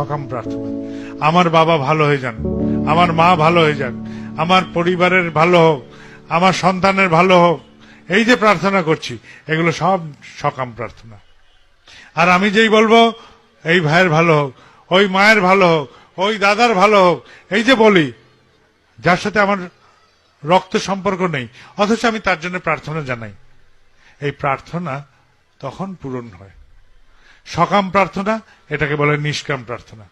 সকাম প্রার্থনা। আমার বাবা ভালো হয়ে যান, আমার মা ভালো হয়ে যান আমার পরিবারের ভালো হোক, আমার সন্তানের ভালো হোক, এই যে প্রার্থনা করছি, এগুলো সব সকাম প্রার্থনা। আর আমি যেই বলব, এই ভাইয়ের ভালো হোক, ওই মায়ের ভালো হোক, ওই দাদার ভালো হোক, এই যে বলি, যার সাথে আমার রক্ত সম্পর্ক নেই, অথচ আমি তার জন্য প্রার্থনা জানাই। এই প্রার্থনা তখন পূরণ হয়। সকাম প্রার্থনা, এটাকে বলে নিষ্কাম প্রার্থনা।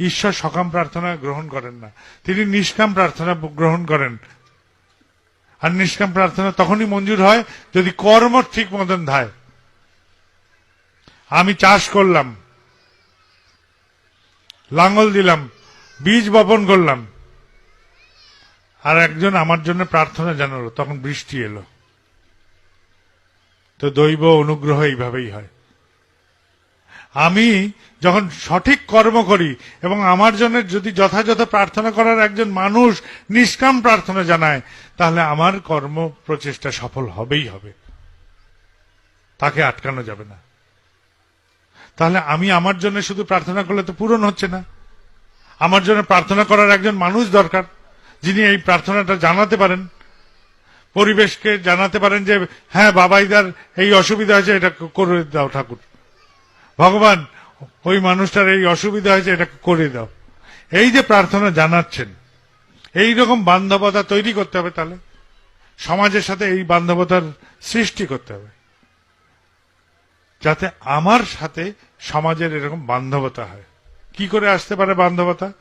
ঈশ্বর সকাম প্রার্থনা গ্রহণ করেন না। তিনি নিষ্কাম প্রার্থনা গ্রহণ করেন। আর নিষ্কাম প্রার্থনা তখনই মঞ্জুর হয় যদি কর্ম ঠিক মতন ধায়। আমি চাষ করলাম লাঙ্গল দিলাম, বীজ বপন করলাম, আর একজন আমার জন্য প্রার্থনা জানালো, তখন বৃষ্টি এলো। তো দৈব অনুগ্রহ এইভাবেই হয়। আমি যখন সঠিক কর্ম করি এবং আমার জন্য যদি যথাযথ প্রার্থনা করার একজন মানুষ নিষ্কাম প্রার্থনা জানায়, তাহলে আমার কর্ম প্রচেষ্টা সফল হবেই হবে। তাকে আটকানো যাবে না। তাহলে আমি আমার জন্য শুধু প্রার্থনা করলে তো পূরণ হচ্ছে না। আমার জন্য প্রার্থনা করার একজন মানুষ দরকার, যিনি এই প্রার্থনাটা জানাতে পারেন। পরিবেশকে জানাতে পারেন যে হ্যাঁ বাবাইদার এই অসুবিধা আছে এটা করে দাও ঠাকুর। ভগবান, ওই মানুষটার এই অসুবিধা হয়েছে, এটা করে দাও। এই যে প্রার্থনা জানাচ্ছেন এই রকম বান্ধবতা তৈরি করতে হবে তাহলে। সমাজের সাথে এই বান্ধবতার সৃষ্টি করতে হবে। যাতে আমার সাথে সমাজের এরকম বান্ধবতা হয়। কি করে আসতে পারে বান্ধবতা?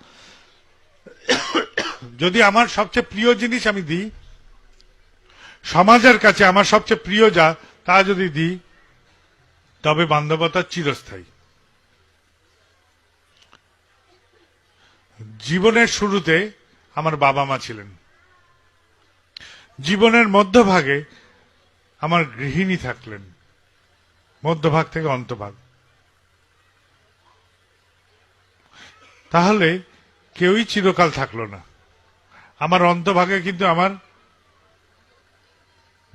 যদি আমার সবচেয়ে প্রিয় জিনিস আমি দিই, সমাজের কাছে আমার সবচেয়ে প্রিয় যা, তা যদি দিই তবে বান্ধবতা চিরস্থায়ী। জীবনের শুরুতে আমার বাবা মা ছিলেন। জীবনের মধ্যভাগে আমার গৃহিণী থাকলেন। মধ্যভাগ থেকে অন্তভাগ। তাহলে কেউই চিরকাল থাকল না। আমার অন্তভাগে কিন্তু আমার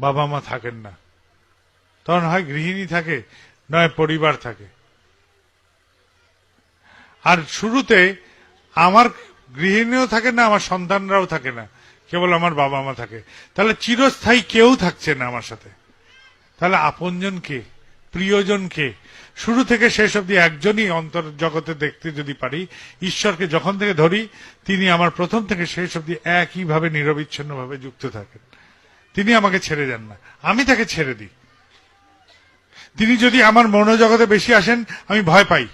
বাবা মা থাকেন না। তখন হয় গৃহিণী থাকে নয়, পরিবার থাকে। আর শুরুতে আমার গৃহিণীও থাকে না, আমার সন্তানরাও থাকে না, কেবল আমার বাবা মা থাকে। তাহলে চিরস্থায়ী কেউ থাকছে না আমার সাথে। তাহলে আপনজন কে? প্রিয়জন কে? শুরু থেকে শেষ অব্দি একজনই অন্তর জগতে দেখতে যদি পারি, ঈশ্বরকে যখন থেকে ধরি, তিনি আমার প্রথম থেকে শেষ অব্দি একইভাবে নিরবিচ্ছিন্নভাবে যুক্ত থাকেন। তিনি আমাকে ছেড়ে দেন না। আমি তাকে ছেড়ে দিই। তিনি যদি আমার মনোজগতে বেশি আসেন, আমি ভয় পাই।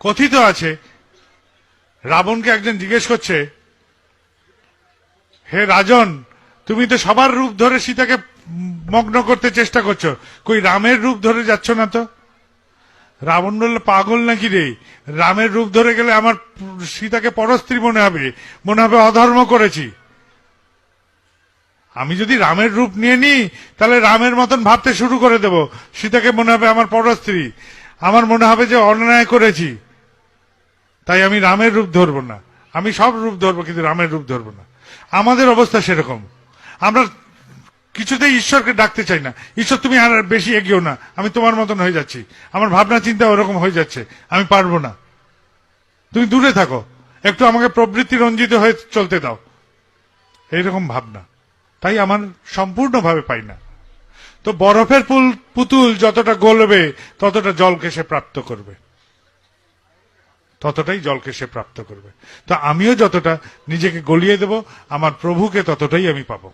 কথিত আছে, রাবণকে একজন জিজ্ঞেস করছে, হে রাজন, তুমি তো সবার রূপ ধরে সীতাকে মগ্ন করতে চেষ্টা করছ। কই রামের রূপ ধরে যাচ্ছ না তো? রাবণ বলল, পাগল নাকি রে? রামের রূপ ধরে গেলে আমার সীতাকে পরস্ত্রী মনে হবে। মনে হবে অধর্ম করেছি। আমি যদি রামের রূপ নিয়ে নিই, তাহলে রামের মতন ভাবতে শুরু করে দেব। সীতাকে মনে হবে আমার পরস্ত্রী। আমার মনে হবে যে অন্যায় করেছি। তাই আমি রামের রূপ ধরবো না। আমি সব রূপ ধরবো, কিন্তু রামের রূপ ধরবো না। আমাদের অবস্থা সেরকম। আমরা কিছুতেই ঈশ্বরকে ডাকতে চাই না। ঈশ্বর, তুমি আর বেশি এগিয়েও না। আমি তোমার মতন হয়ে যাচ্ছি। আমার ভাবনা, চিন্তা ওরকম হয়ে যাচ্ছে। আমি পারব না। তুমি দূরে থাকো। একটু আমাকে প্রবৃত্তি রঞ্জিত হয়ে চলতে দাও। এইরকম ভাবনা। তাই আমার সম্পূর্ণভাবে পাই না। তো বরফের পুতুল যতটা গলবে, ততটা জলকে সে প্রাপ্ত করবে। ততটাই জলকে সে প্রাপ্ত করবে। তো আমিও যতটা নিজেকে গলিয়ে দেব, আমার প্রভুকে ততটাই আমি পাবো।